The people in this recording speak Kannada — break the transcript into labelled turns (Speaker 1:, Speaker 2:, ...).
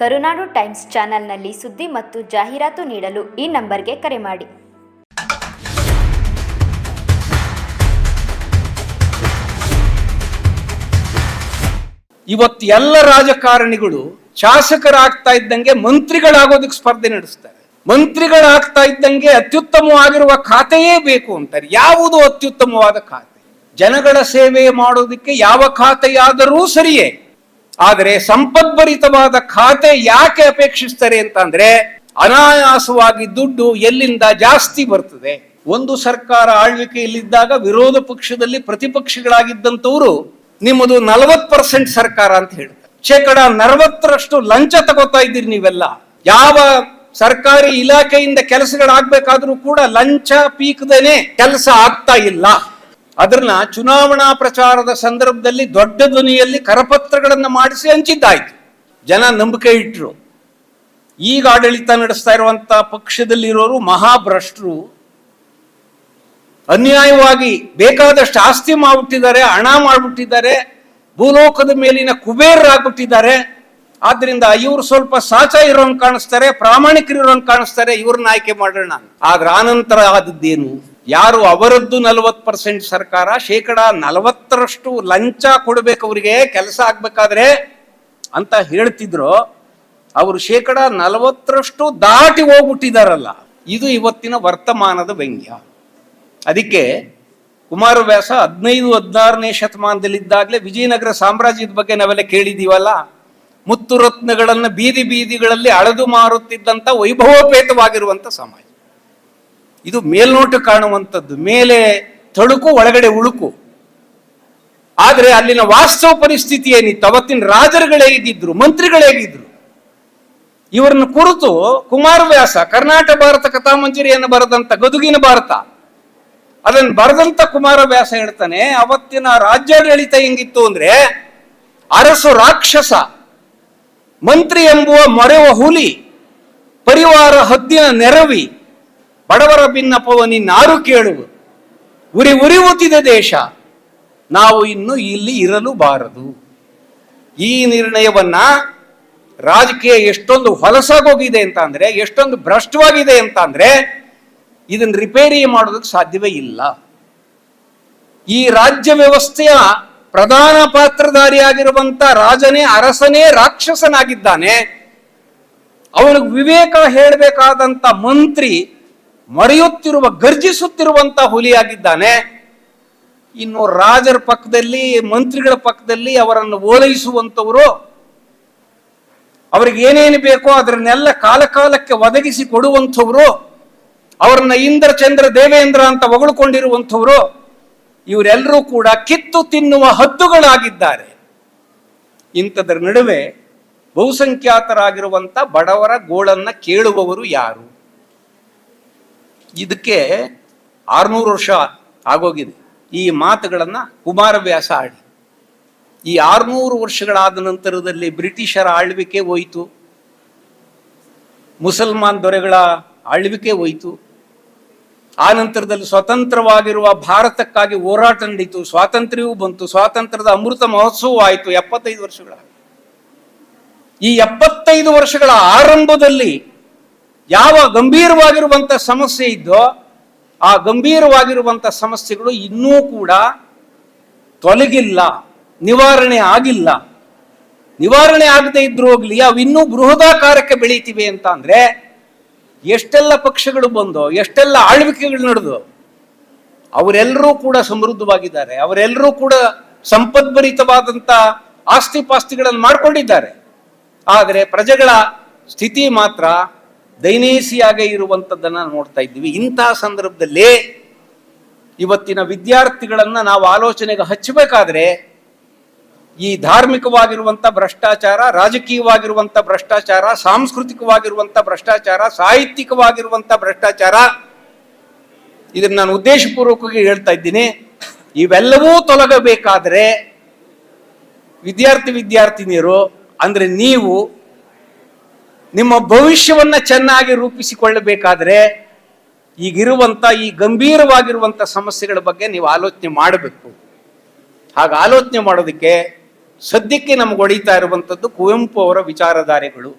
Speaker 1: ಕರುನಾಡು ಟೈಮ್ಸ್ ಚಾನೆಲ್ನಲ್ಲಿ ಸುದ್ದಿ ಮತ್ತು ಜಾಹೀರಾತು ನೀಡಲು ಈ ನಂಬರ್ಗೆ ಕರೆ ಮಾಡಿ.
Speaker 2: ಇವತ್ತು ಎಲ್ಲ ರಾಜಕಾರಣಿಗಳು ಶಾಸಕರಾಗ್ತಾ ಇದ್ದಂಗೆ ಮಂತ್ರಿಗಳಾಗೋದಕ್ಕೆ ಸ್ಪರ್ಧೆ ನಡೆಸ್ತಾರೆ. ಮಂತ್ರಿಗಳಾಗ್ತಾ ಇದ್ದಂಗೆ ಅತ್ಯುತ್ತಮವಾಗಿರುವ ಖಾತೆಯೇ ಬೇಕು ಅಂತಾರೆ. ಯಾವುದು ಅತ್ಯುತ್ತಮವಾದ ಖಾತೆ? ಜನಗಳ ಸೇವೆ ಮಾಡೋದಕ್ಕೆ ಯಾವ ಖಾತೆಯಾದರೂ ಸರಿಯೇ. ಆದರೆ ಸಂಪದ್ಭರಿತವಾದ ಖಾತೆ ಯಾಕೆ ಅಪೇಕ್ಷಿಸ್ತಾರೆ ಅಂತಂದ್ರೆ ಅನಾಯಾಸವಾಗಿ ದುಡ್ಡು ಎಲ್ಲಿಂದ ಜಾಸ್ತಿ ಬರ್ತದೆ. ಒಂದು ಸರ್ಕಾರ ಆಳ್ವಿಕೆಯಲ್ಲಿದ್ದಾಗ ವಿರೋಧ ಪಕ್ಷದಲ್ಲಿ ಪ್ರತಿಪಕ್ಷಗಳಾಗಿದ್ದಂಥವ್ರು ನಿಮ್ಮದು ನಲವತ್ ಪರ್ಸೆಂಟ್ ಸರ್ಕಾರ ಅಂತ ಹೇಳ್ತಾರೆ. ಶೇಕಡ ನಲವತ್ತರಷ್ಟು ಲಂಚ ತಗೋತಾ ಇದ್ದೀರಿ ನೀವೆಲ್ಲ. ಯಾವ ಸರ್ಕಾರಿ ಇಲಾಖೆಯಿಂದ ಕೆಲಸಗಳಾಗಬೇಕಾದ್ರೂ ಕೂಡ ಲಂಚ ಪೀಕದೇನೆ ಕೆಲಸ ಆಗ್ತಾ ಇಲ್ಲ. ಅದನ್ನ ಚುನಾವಣಾ ಪ್ರಚಾರದ ಸಂದರ್ಭದಲ್ಲಿ ದೊಡ್ಡ ಧ್ವನಿಯಲ್ಲಿ ಕರಪತ್ರಗಳನ್ನು ಮಾಡಿಸಿ ಹಂಚಿದ್ದಾಯ್ತು. ಜನ ನಂಬಿಕೆ ಇಟ್ಟರು ಈಗ ಆಡಳಿತ ನಡೆಸ್ತಾ ಇರುವಂತ ಪಕ್ಷದಲ್ಲಿರೋರು ಮಹಾಭ್ರಷ್ಟರು. ಅನ್ಯಾಯವಾಗಿ ಬೇಕಾದಷ್ಟು ಆಸ್ತಿ ಮಾಡ್ಬಿಟ್ಟಿದ್ದಾರೆ, ಹಣ ಮಾಡ್ಬಿಟ್ಟಿದ್ದಾರೆ, ಭೂಲೋಕದ ಮೇಲಿನ ಕುಬೇರರಾಗ್ಬಿಟ್ಟಿದ್ದಾರೆ ಆದ್ರಿಂದ ಇವರು ಸ್ವಲ್ಪ ಸಾಚ ಇರೋಂಗ್ ಕಾಣಿಸ್ತಾರೆ ಪ್ರಾಮಾಣಿಕರು ಇರೋಂಗ್ ಕಾಣಿಸ್ತಾರೆ, ಇವ್ರನ್ನ ಆಯ್ಕೆ ಮಾಡೋಣ ಆದ್ರೆ ಆನಂತರ ಆದದ್ದೇನು? ಯಾರು ಅವರದ್ದು ನಲವತ್ತು ಪರ್ಸೆಂಟ್ ಸರ್ಕಾರ, ಶೇಕಡ ನಲವತ್ತರಷ್ಟು ಲಂಚ ಕೊಡಬೇಕು ಅವರಿಗೆ, ಕೆಲಸ ಆಗ್ಬೇಕಾದ್ರೆ ಅಂತ ಹೇಳ್ತಿದ್ರು. ಅವರು ಶೇಕಡ ನಲವತ್ತರಷ್ಟು ದಾಟಿ ಹೋಗ್ಬಿಟ್ಟಿದಾರಲ್ಲ, ಇದು ಇವತ್ತಿನ ವರ್ತಮಾನದ ವ್ಯಂಗ್ಯ. ಅದಕ್ಕೆ ಕುಮಾರವ್ಯಾಸ ಹದಿನೈದು, ಹದಿನಾರನೇ ಶತಮಾನದಲ್ಲಿದ್ದಾಗಲೇ ವಿಜಯನಗರ ಸಾಮ್ರಾಜ್ಯದ ಬಗ್ಗೆ ನಾವೆಲ್ಲ ಕೇಳಿದೀವಲ್ಲ ಮುತ್ತು ರತ್ನಗಳನ್ನು ಬೀದಿ ಬೀದಿಗಳಲ್ಲಿ ಅಳೆದು ಮಾರುತ್ತಿದ್ದಂಥ ವೈಭವೋಪೇತವಾಗಿರುವಂಥ ಸಮಾಜ ಇದು ಮೇಲ್ನೋಟ ಕಾಣುವಂಥದ್ದು. ಮೇಲೆ ತಳುಕು, ಒಳಗಡೆ ಉಳುಕು. ಆದರೆ ಅಲ್ಲಿನ ವಾಸ್ತವ ಪರಿಸ್ಥಿತಿ ಏನಿತ್ತು? ಅವತ್ತಿನ ರಾಜರುಗಳೇ ಇದ್ದಿದ್ರು, ಮಂತ್ರಿಗಳೇ ಇವರನ್ನು ಕುರಿತು ಕುಮಾರವ್ಯಾಸ ಕರ್ನಾಟಕ ಭಾರತ ಕಥಾಮಂಜರಿಯನ್ನು ಬರೆದಂತ ಗದುಗಿನ ಭಾರತ, ಅದನ್ನು ಬರೆದಂತ ಕುಮಾರವ್ಯಾಸ ಹೇಳ್ತಾನೆ, ಅವತ್ತಿನ ರಾಜ್ಯಾಡಳಿತ ಹೆಂಗಿತ್ತು ಅಂದ್ರೆ, ಅರಸು ರಾಕ್ಷಸ, ಮಂತ್ರಿ ಎಂಬುವ ಮೊರೆವ ಹುಲಿ, ಪರಿವಾರ ಹದ್ದಿನ ನೆರವಿ ಬಡವರ ಭಿನ್ನಪವನಿ ನಾರು ಕೇಳು ಉರಿ ಉರಿಯುತ್ತಿದೆ ದೇಶ. ನಾವು ಇನ್ನು ಇಲ್ಲಿ ಇರಲು ಬಾರದು ಈ ನಿರ್ಣಯವನ್ನ ರಾಜಕೀಯ ಎಷ್ಟೊಂದು ಹೊಲಸಾಗೋಗಿದೆ ಅಂತ ಅಂದ್ರೆ ಎಷ್ಟೊಂದು ಭ್ರಷ್ಟವಾಗಿದೆ ಅಂತ ಅಂದ್ರೆ ಇದನ್ನ ರಿಪೇರಿ ಮಾಡೋದಕ್ಕೆ ಸಾಧ್ಯವೇ ಇಲ್ಲ. ಈ ರಾಜ್ಯ ವ್ಯವಸ್ಥೆಯ ಪ್ರಧಾನ ಪಾತ್ರಧಾರಿಯಾಗಿರುವಂತ ರಾಜನೇ, ಅರಸನೇ, ರಾಕ್ಷಸನಾಗಿದ್ದಾನೆ. ಅವನಿಗೆ ವಿವೇಕ ಹೇಳಬೇಕಾದಂತ ಮಂತ್ರಿ ಮರೆಯುತ್ತಿರುವ, ಗರ್ಜಿಸುತ್ತಿರುವಂತ ಹುಲಿಯಾಗಿದ್ದಾನೆ. ಇನ್ನು ರಾಜರ ಪಕ್ಕದಲ್ಲಿ, ಮಂತ್ರಿಗಳ ಪಕ್ಕದಲ್ಲಿ ಅವರನ್ನು ಓಲೈಸುವಂತವರು ಅವರಿಗೆ ಏನೇನು ಬೇಕೋ ಅದರನ್ನೆಲ್ಲ ಕಾಲಕಾಲಕ್ಕೆ ಒದಗಿಸಿ ಕೊಡುವಂಥವ್ರು, ಅವರನ್ನ ಇಂದ್ರ, ಚಂದ್ರ, ದೇವೇಂದ್ರ ಅಂತ ಹೊಗಳ್ಕೊಂಡಿರುವಂಥವ್ರು, ಇವರೆಲ್ಲರೂ ಕೂಡ ಕಿತ್ತು ತಿನ್ನುವ ಹದ್ದುಗಳಾಗಿದ್ದಾರೆ. ಇಂಥದ್ರ ನಡುವೆ ಬಹುಸಂಖ್ಯಾತರಾಗಿರುವಂತ ಬಡವರ ಗೋಳನ್ನ ಕೇಳುವವರು ಯಾರು? ಇದಕ್ಕೆ ಆರ್ನೂರು ವರ್ಷ ಆಗೋಗಿದೆ. ಈ ಮಾತುಗಳನ್ನು ಕುಮಾರವ್ಯಾಸ ಆಡಿ. ಈ ಆರುನೂರು ವರ್ಷಗಳಾದ ನಂತರದಲ್ಲಿ ಬ್ರಿಟಿಷರ ಆಳ್ವಿಕೆ ಹೋಯಿತು. ಮುಸಲ್ಮಾನ್ ದೊರೆಗಳ ಆಳ್ವಿಕೆ ಹೋಯಿತು. ಆ ನಂತರದಲ್ಲಿ ಸ್ವತಂತ್ರವಾಗಿರುವ ಭಾರತಕ್ಕಾಗಿ ಹೋರಾಟ ನಡೀತು. ಸ್ವಾತಂತ್ರ್ಯವೂ ಬಂತು. ಸ್ವಾತಂತ್ರ್ಯದ ಅಮೃತ ಮಹೋತ್ಸವ ಆಯಿತು. ಎಪ್ಪತ್ತೈದು ವರ್ಷಗಳ. ಈ ಎಪ್ಪತ್ತೈದು ವರ್ಷಗಳ ಆರಂಭದಲ್ಲಿ ಯಾವ ಗಂಭೀರವಾಗಿರುವಂಥ ಸಮಸ್ಯೆ ಇದ್ದೋ ಆ ಗಂಭೀರವಾಗಿರುವಂಥ ಸಮಸ್ಯೆಗಳು ಇನ್ನೂ ಕೂಡ ತೊಲಗಿಲ್ಲ, ನಿವಾರಣೆ ಆಗಿಲ್ಲ. ನಿವಾರಣೆ ಆಗದೆ ಇದ್ರೂ ಹೋಗ್ಲಿ, ಅವು ಇನ್ನೂ ಬೃಹದಾಕಾರಕ್ಕೆ ಬೆಳೀತಿವೆ ಅಂತ ಅಂದ್ರೆ ಎಷ್ಟೆಲ್ಲ ಪಕ್ಷಗಳು ಬಂದು, ಎಷ್ಟೆಲ್ಲ ಆಳ್ವಿಕೆಗಳು ನಡೆದು, ಅವರೆಲ್ಲರೂ ಕೂಡ ಸಮೃದ್ಧವಾಗಿದ್ದಾರೆ, ಅವರೆಲ್ಲರೂ ಕೂಡ ಸಂಪದ್ಭರಿತವಾದಂತ ಆಸ್ತಿ ಪಾಸ್ತಿಗಳನ್ನು ಮಾಡಿಕೊಂಡಿದ್ದಾರೆ. ಆದರೆ ಪ್ರಜೆಗಳ ಸ್ಥಿತಿ ಮಾತ್ರ ದೈನೇಸಿಯಾಗೇ ಇರುವಂಥದ್ದನ್ನು ನೋಡ್ತಾ ಇದ್ದೀವಿ. ಇಂತಹ ಸಂದರ್ಭದಲ್ಲಿ ಇವತ್ತಿನ ವಿದ್ಯಾರ್ಥಿಗಳನ್ನು ನಾವು ಆಲೋಚನೆಗೆ ಹಚ್ಚಬೇಕಾದ್ರೆ ಈ ಧಾರ್ಮಿಕವಾಗಿರುವಂಥ ಭ್ರಷ್ಟಾಚಾರ, ರಾಜಕೀಯವಾಗಿರುವಂಥ ಭ್ರಷ್ಟಾಚಾರ, ಸಾಂಸ್ಕೃತಿಕವಾಗಿರುವಂಥ ಭ್ರಷ್ಟಾಚಾರ, ಸಾಹಿತ್ಯಿಕವಾಗಿರುವಂಥ ಭ್ರಷ್ಟಾಚಾರ, ಇದನ್ನು ನಾನು ಉದ್ದೇಶಪೂರ್ವಕವಾಗಿ ಹೇಳ್ತಾ ಇದ್ದೀನಿ. ಇವೆಲ್ಲವೂ ತೊಲಗಬೇಕಾದ್ರೆ ವಿದ್ಯಾರ್ಥಿ ವಿದ್ಯಾರ್ಥಿನಿಯರು, ಅಂದ್ರೆ ನೀವು ನಿಮ್ಮ ಭವಿಷ್ಯವನ್ನ ಚೆನ್ನಾಗಿ ರೂಪಿಸಿಕೊಳ್ಳಬೇಕಾದ್ರೆ ಈಗಿರುವಂತ, ಈ ಗಂಭೀರವಾಗಿರುವಂತ ಸಮಸ್ಯೆಗಳ ಬಗ್ಗೆ ನೀವು ಆಲೋಚನೆ ಮಾಡಬೇಕು. ಹಾಗೆ ಆಲೋಚನೆ ಮಾಡೋದಕ್ಕೆ ಸದ್ಯಕ್ಕೆ ನಮ್ಗೆ ಹೊಡಿತಾ ಇರುವಂಥದ್ದು ಕುವೆಂಪು ಅವರ ವಿಚಾರಧಾರೆಗಳು.